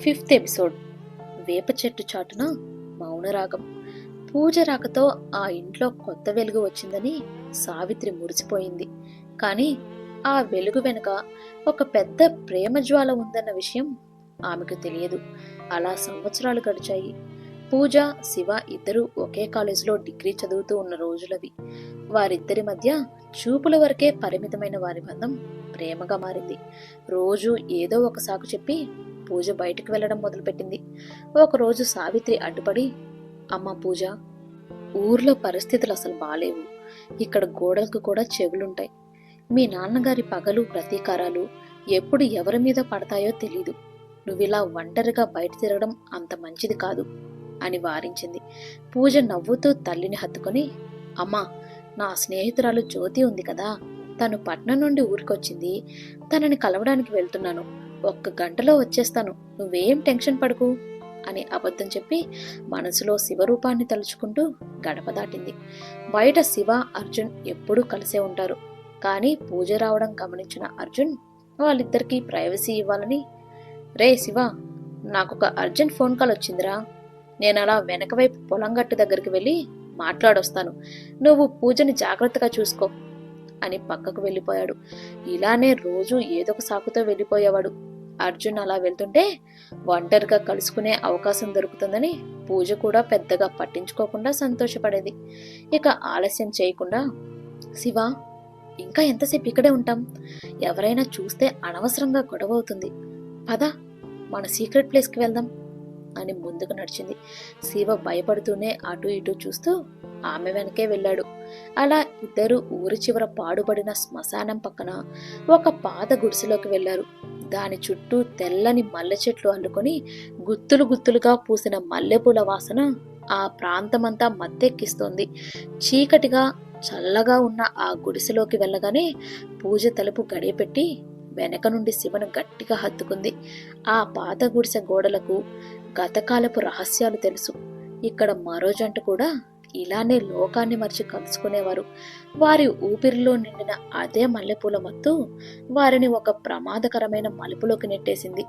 Fifth episode. వేప చెట్టు చాటున మౌనరాగం. పూజ రాకతో ఆ ఇంట్లో కొత్త వెలుగు వచ్చిందని సావిత్రి మురిసిపోయింది. కానీ ఆ వెలుగు వెనుక ఒక పెద్ద ప్రేమ జ్వాల ఉందన్న విషయం ఆమెకు తెలియదు. అలా సంవత్సరాలు గడిచాయి. పూజ శివ ఇద్దరూ ఒకే కాలేజీలో డిగ్రీ చదువుతూ ఉన్న రోజులవి. వారిద్దరి మధ్య చూపుల వరకే పరిమితమైన వారి బంధం ప్రేమగా మారింది. రోజు ఏదో ఒక సాకు చెప్పి పూజ బయటకు వెళ్ళడం మొదలుపెట్టింది. ఒకరోజు సావిత్రి అడ్డుపడి అమ్మ పూజ ఊర్లో పరిస్థితులు అసలు బాలేవు. ఇక్కడ గోడలకు కూడా చెవులుంటాయి. మీ నాన్నగారి పగలు ప్రతీకారాలు ఎప్పుడు ఎవరి మీద పడతాయో తెలీదు. నువ్విలా ఒంటరిగా బయట తిరగడం అంత మంచిది కాదు అని వారించింది. పూజ నవ్వుతూ తల్లిని హత్తుకొని అమ్మా నా స్నేహితురాలు జ్యోతి ఉంది కదా తను పట్నం నుండి ఊరికొచ్చింది. తనని కలవడానికి వెళ్తున్నాను. ఒక్క గంటలో వచ్చేస్తాను. నువ్వేం టెన్షన్ పడకు అని అబద్ధం చెప్పి మనసులో శివరూపాన్ని తలుచుకుంటూ గడప దాటింది. బయట శివ అర్జున్ ఎప్పుడూ కలిసే ఉంటారు. కానీ పూజ రావడం గమనించిన అర్జున్ వాళ్ళిద్దరికీ ప్రైవసీ ఇవ్వాలని రే శివ నాకొక అర్జెంట్ ఫోన్ కాల్ వచ్చిందిరా. నేను అలా వెనక వైపు పొలం గట్టు దగ్గరికి వెళ్ళి మాట్లాడొస్తాను. నువ్వు పూజని జాగ్రత్తగా చూసుకో. అని పక్కకు వెళ్ళిపోయాడు. ఇలానే రోజు ఏదో ఒక సాకుతో వెళ్ళిపోయేవాడు. అర్జున్ అలా వెళ్తుంటే ఒంటరిగా కలుసుకునే అవకాశం దొరుకుతుందని పూజ కూడా పెద్దగా పట్టించుకోకుండా సంతోషపడేది. ఇక ఆలస్యం చేయకుండా శివ ఇంకా ఎంతసేపు ఇక్కడే ఉంటాం? ఎవరైనా చూస్తే అనవసరంగా గొడవ అవుతుంది. పద మన సీక్రెట్ ప్లేస్కి వెళ్దాం అని ముందుకు నడిచింది. శివ భయపడుతూనే అటు ఇటు చూస్తూ ఆమె వెనకే వెళ్ళాడు. అలా ఇద్దరు ఊరి చివర పాడుబడిన శ్మశానం పక్కన ఒక పాత గుడిసెలోకి వెళ్ళారు దాని చుట్టూ తెల్లని మల్లె చెట్లు అల్లుకొని గుత్తులు గుత్తులుగా పూసిన మల్లెపూల వాసన ఆ ప్రాంతమంతా మత్తెక్కిస్తోంది. చీకటిగా చల్లగా ఉన్న ఆ గుడిసెలోకి వెళ్ళగానే పూజ తలుపు గడియపెట్టి వెనక నుండి శివను గట్టిగా హత్తుకుంది. ఆ పాత గుడిసె గోడలకు గతకాలపు రహస్యాలు తెలుసు. ఇక్కడ మరో జంట కూడా ఇలానే లోకాన్ని మరిచి కలుసుకునేవారు. వారి ఊపిరిలో నిండిన అదే మల్లెపూల మత్తు వారిని ఒక ప్రమాదకరమైన మలుపులోకి నెట్టేసింది.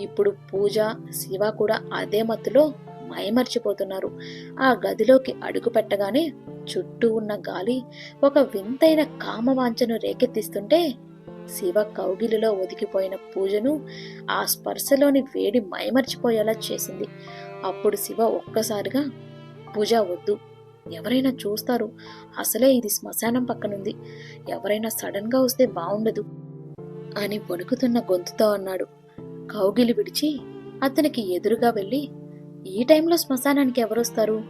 ఇప్పుడు పూజ శివ కూడా అదే మత్తులో మైమర్చిపోతున్నారు. ఆ గదిలోకి అడుగు పెట్టగానే చుట్టూ ఉన్న గాలి ఒక వింతైన కామవాంఛను రేకెత్తిస్తుంటే శివ కౌగిలిలో ఒదిగిపోయిన పూజను ఆ స్పర్శలోని వేడి మైమర్చిపోయేలా చేసింది. అప్పుడు శివ ఒక్కసారిగా పూజ వద్దు ఎవరైనా చూస్తారు. అసలే ఇది శ్మశానం పక్కనుంది. ఎవరైనా సడన్గా వస్తే బాగుండదు అని వణుకుతున్న గొంతుతో అన్నాడు. కౌగిలి విడిచి అతనికి ఎదురుగా వెళ్ళి ఈ టైంలో శ్మశానానికి ఎవరొస్తారు?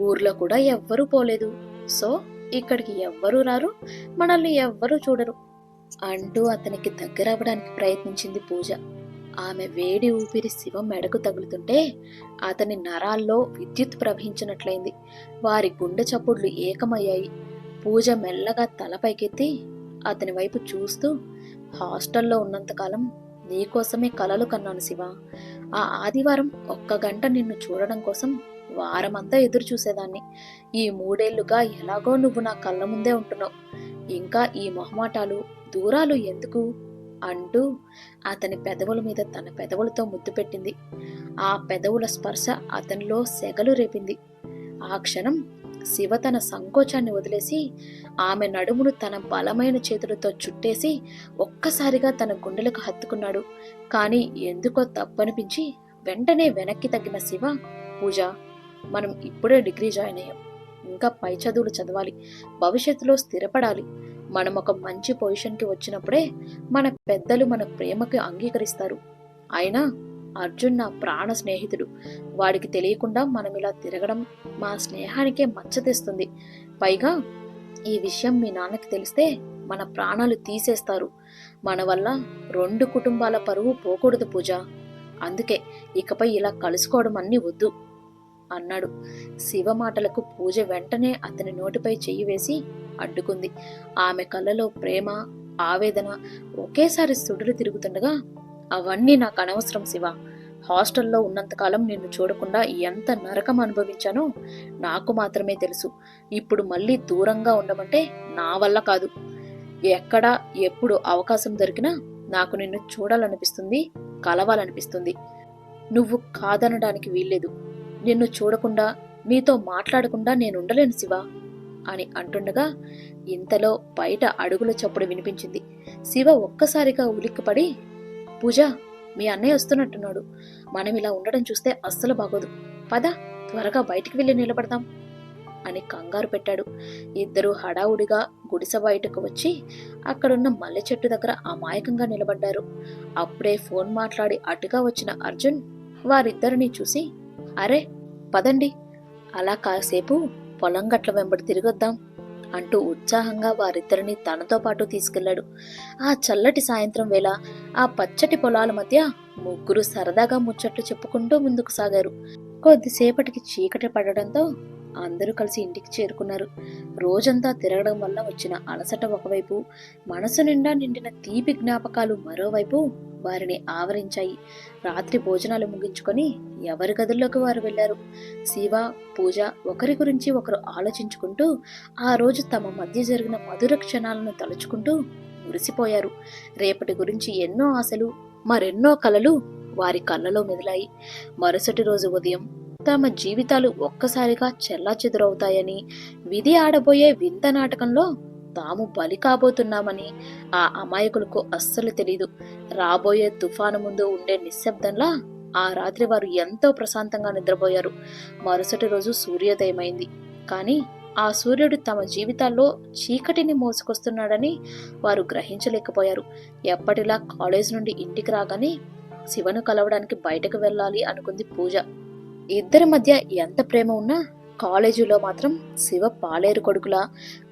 ఊర్లో కూడా ఎవ్వరూ పోలేదు. సో ఇక్కడికి ఎవ్వరూ రారు మనల్ని ఎవ్వరూ చూడరు అంటూ అతనికి దగ్గరవ్వడానికి ప్రయత్నించింది పూజ. ఆమె వేడి ఊపిరి శివ మెడకు తగులుతుంటే అతని నరాల్లో విద్యుత్ ప్రవహించినట్లయింది. వారి గుండె చప్పుడ్లు ఏకమయ్యాయి. పూజ మెల్లగా తలపైకెత్తి అతని వైపు చూస్తూ హాస్టల్లో ఉన్నంతకాలం నీకోసమే కలలు కన్నాను శివ. ఆ ఆదివారం ఒక్క గంట నిన్ను చూడడం కోసం వారమంతా ఎదురు చూసేదాన్ని ఈ మూడేళ్ళుగా ఎలాగో నువ్వు నా కళ్ళ ముందే ఉంటున్నావు. ఇంకా ఈ మొహమాటాలు దూరాలు ఎందుకు? అంటూ అతని పెదవుల మీద తన పెదవులతో ముద్దు పెట్టింది. ఆ పెదవుల స్పర్శ అతనిలో సెగలు రేపింది. ఆ క్షణం శివ తన సంకోచాన్ని వదిలేసి ఆమె నడుమును తన బలమైన చేతులతో చుట్టేసి ఒక్కసారిగా తన గుండెలకు హత్తుకున్నాడు. కానీ ఎందుకో తప్పనిపించి వెంటనే వెనక్కి తగ్గిన శివ పూజ మనం ఇప్పుడే డిగ్రీ జాయిన్ అయ్యాం. ఇంకా పై చదువులు చదవాలి. భవిష్యత్తులో స్థిరపడాలి. మనం ఒక మంచి పొజిషన్కి వచ్చినప్పుడే మన పెద్దలు మన ప్రేమకి అంగీకరిస్తారు. అయినా అర్జున్ నా ప్రాణ స్నేహితుడు. వాడికి తెలియకుండా మనం ఇలా తిరగడం మా స్నేహానికే మచ్చ తెస్తుంది పైగా ఈ విషయం మీ నాన్నకి తెలిస్తే మన ప్రాణాలు తీసేస్తారు. మన వల్ల రెండు కుటుంబాల పరువు పోకూడదు పూజ. అందుకే ఇకపై ఇలా కలుసుకోవడం అన్నీ వద్దు. అన్నాడు. శివ మాటలకు పూజ వెంటనే అతని నోటిపై చెయ్యి వేసి అడ్డుకుంది. ఆమె కళ్ళలో ప్రేమ ఆవేదన ఒకేసారి సుడులు తిరుగుతుండగా అవన్నీ నాకు అనవసరం శివ. హాస్టల్లో ఉన్నంతకాలం నిన్ను చూడకుండా ఎంత నరకం అనుభవించానో నాకు మాత్రమే తెలుసు. ఇప్పుడు మళ్ళీ దూరంగా ఉండమంటే నా వల్ల కాదు. ఎక్కడ ఎప్పుడు అవకాశం దొరికినా నాకు నిన్ను చూడాలనిపిస్తుంది కలవాలనిపిస్తుంది. నువ్వు కాదనడానికి వీల్లేదు. నిన్ను చూడకుండా నీతో మాట్లాడకుండా నేనుండలేను శివ అని అంటుండగా ఇంతలో బయట అడుగుల చప్పుడు వినిపించింది. శివ ఒక్కసారిగా ఉలిక్కిపడి పూజ మీ అన్నయ్య వస్తున్నట్టున్నాడు. మనం ఇలా ఉండడం చూస్తే అస్సలు బాగోదు. పద త్వరగా బయటికి వెళ్ళి నిలబడదాం అని కంగారు పెట్టాడు. ఇద్దరు హడావుడిగా గుడిసె బయటకు వచ్చి అక్కడున్న మల్లె చెట్టు దగ్గర అమాయకంగా నిలబడ్డారు. అప్పుడే ఫోన్ మాట్లాడి అటుగా వచ్చిన అర్జున్ వారిద్దరిని చూసి అరే పదండి. అలా కాసేపు పొలం గట్ల వెంబడి తిరిగొద్దాం అంటూ ఉత్సాహంగా వారిద్దరిని తనతో పాటు తీసుకెళ్ళాడు ఆ చల్లటి సాయంత్రం వేళ ఆ పచ్చటి పొలాల మధ్య ముగ్గురు సరదాగా ముచ్చట్లు చెప్పుకుంటూ ముందుకు సాగారు. కొద్దిసేపటికి చీకటి పడడంతో అందరూ కలిసి ఇంటికి చేరుకున్నారు. రోజంతా తిరగడం వల్ల వచ్చిన అలసట ఒకవైపు మనసు నిండా నిండిన తీపి జ్ఞాపకాలు మరోవైపు వారిని ఆవరించాయి. రాత్రి భోజనాలు ముగించుకొని ఎవరి గదుల్లోకి వారు వెళ్ళారు శివ పూజ ఒకరి గురించి ఒకరు ఆలోచించుకుంటూ ఆ రోజు తమ మధ్య జరిగిన మధుర క్షణాలను తలుచుకుంటూ మురిసిపోయారు. రేపటి గురించి ఎన్నో ఆశలు మరెన్నో కలలు వారి కళ్ళలో మెదిలాయి. మరుసటి రోజు ఉదయం తమ జీవితాలు ఒక్కసారిగా చెల్లాచెదురవుతాయని విధి ఆడబోయే వింత నాటకంలో తాము బలి కాబోతున్నామని ఆ అమాయకులకు అస్సలు తెలీదు. రాబోయే తుఫాను ముందు ఉండే నిశ్శబ్దంలా ఆ రాత్రి వారు ఎంతో ప్రశాంతంగా నిద్రపోయారు. మరుసటి రోజు సూర్యోదయమైంది. కానీ ఆ సూర్యుడు తమ జీవితాల్లో చీకటిని మోసుకొస్తున్నాడని వారు గ్రహించలేకపోయారు. ఎప్పటిలా కాలేజ్ నుండి ఇంటికి రాగానే శివను కలవడానికి బయటకు వెళ్ళాలి అనుకుంది పూజ. ఇద్దరి మధ్య ఎంత ప్రేమ ఉన్నా కాలేజీలో మాత్రం శివ పాలేరు కొడుకులా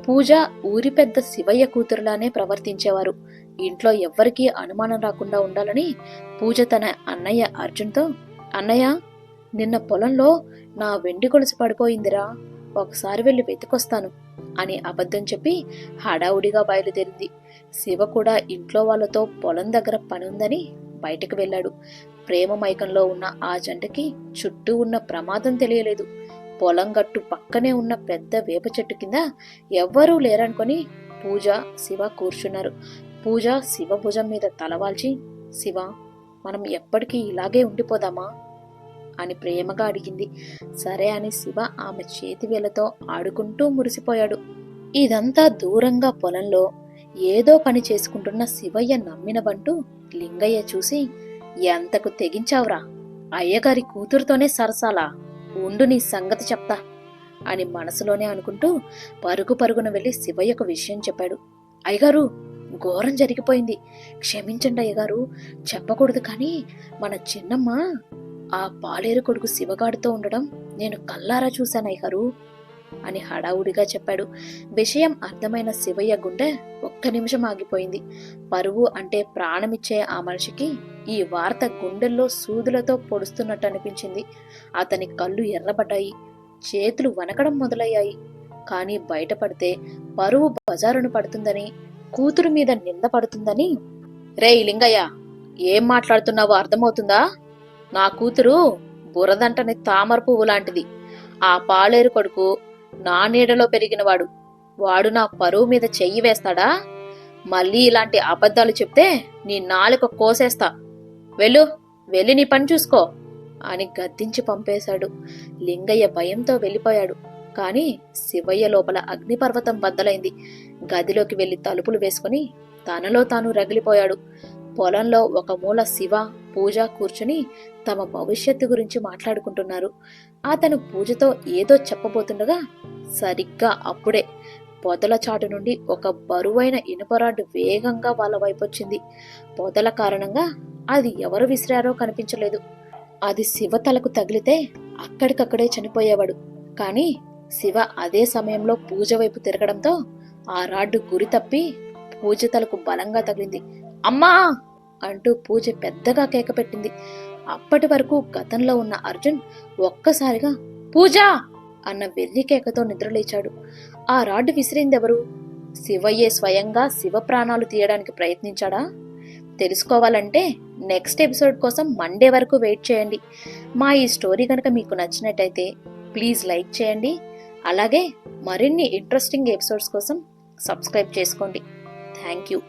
పూజ ఊరి పెద్ద శివయ్య కూతురులానే ప్రవర్తించేవారు. ఇంట్లో ఎవ్వరికీ అనుమానం రాకుండా ఉండాలని పూజ తన అన్నయ్య అర్జున్తో అన్నయ్య నిన్న పొలంలో నా వెండి గొలుసు పడిపోయిందిరా ఒకసారి వెళ్ళి వెతుకొస్తాను అని అబద్ధం చెప్పి హడావుడిగా బయలుదేరింది. శివ కూడా ఇంట్లో వాళ్ళతో పొలం దగ్గర పని ఉందని బయటకు వెళ్ళాడు. ప్రేమ మైకంలో ఉన్న ఆ జంటకి చుట్టూ ఉన్న ప్రమాదం తెలియలేదు. పొలం గట్టు పక్కనే ఉన్న పెద్ద వేప చెట్టు కింద ఎవ్వరూ లేరనుకొని పూజ శివ కూర్చున్నారు. పూజ శివ భుజం మీద తలవాల్చి శివ మనం ఎప్పటికీ ఇలాగే ఉండిపోదామా? అని ప్రేమగా అడిగింది. సరే అని శివ ఆమె చేతి వేలతో ఆడుకుంటూ మురిసిపోయాడు. ఇదంతా దూరంగా పొలంలో ఏదో పని చేసుకుంటున్న శివయ్య నమ్మినబంటూ లింగయ్య చూసి ఎంతకు తెగించావురా? అయ్యగారి కూతురుతోనే సరసాలా? ఉండు నీ సంగతి చెప్తా అని మనసులోనే అనుకుంటూ పరుగు పరుగున వెళ్ళి శివయ్యకు విషయం చెప్పాడు. అయ్యగారు ఘోరం జరిగిపోయింది. క్షమించండి అయ్యగారు చెప్పకూడదు కానీ మన చిన్నమ్మ ఆ పాలేరు కొడుకు శివగాడితో ఉండడం నేను కల్లారా చూశాను అయ్యగారు. అని హడావుడిగా చెప్పాడు. విషయం అర్థమైన శివయ్య గుండె ఒక్క నిమిషం ఆగిపోయింది. పరువు అంటే ప్రాణమిచ్చే ఆ మనిషికి ఈ వార్త గుండెల్లో సూదులతో పొడుస్తున్నట్టు అనిపించింది అతని కళ్ళు ఎర్రబడ్డాయి. చేతులు వనకడం మొదలయ్యాయి. కానీ బయటపడితే పరువు బజారును పడుతుందని కూతురు మీద నింద పడుతుందని. రే లింగయ్య ఏం మాట్లాడుతున్నావో అర్థమవుతుందా? నా కూతురు బురదంటని తామర పువ్వు లాంటిది. ఆ పాలేరు కొడుకు నా నీడలో పెరిగినవాడు వాడు. నా పరువు మీద చెయ్యి వేస్తాడా? మళ్ళీ ఇలాంటి అబద్ధాలు చెప్తే నీ నాలుక కోసేస్తా. వెళ్ళు వెళ్ళి నీ పని చూసుకో అని గద్దించి పంపేశాడు. లింగయ్య భయంతో వెళ్ళిపోయాడు. కాని శివయ్య లోపల అగ్నిపర్వతం బద్దలైంది. గదిలోకి వెళ్ళి తలుపులు వేసుకుని తనలో తాను రగిలిపోయాడు. పొలంలో ఒక మూల శివ పూజ కూర్చుని తమ భవిష్యత్తు గురించి మాట్లాడుకుంటున్నారు. అతను పూజతో ఏదో చెప్పబోతుండగా సరిగ్గా అప్పుడే పొదల చాటు నుండి ఒక బరువైన ఇనుపరాడ్డు వేగంగా వాళ్ళ వైపు వచ్చింది పొదల కారణంగా అది ఎవరు విసిరారో కనిపించలేదు. అది శివ తలకు తగిలితే అక్కడికక్కడే చనిపోయేవాడు. కానీ శివ అదే సమయంలో పూజ వైపు తిరగడంతో ఆ రాడ్డు గురి తప్పి పూజ తలకు బలంగా తగిలింది. అమ్మా! అంటూ పూజ పెద్దగా కేకపెట్టింది అప్పటి వరకు గతంలో ఉన్న అర్జున్ ఒక్కసారిగా పూజ! అన్న వెర్రి కేకతో నిద్రలేచాడు ఆ రాడ్డు విసిరిందెవరు? శివయ్యే స్వయంగా శివ ప్రాణాలు తీయడానికి ప్రయత్నించాడా? తెలుసుకోవాలంటే నెక్స్ట్ ఎపిసోడ్ కోసం మండే వరకు వెయిట్ చేయండి. మా ఈ స్టోరీ కనుక మీకు నచ్చినట్టయితే ప్లీజ్ లైక్ చేయండి. అలాగే మరిన్ని ఇంట్రెస్టింగ్ ఎపిసోడ్స్ కోసం సబ్స్క్రైబ్ చేసుకోండి. Thank you.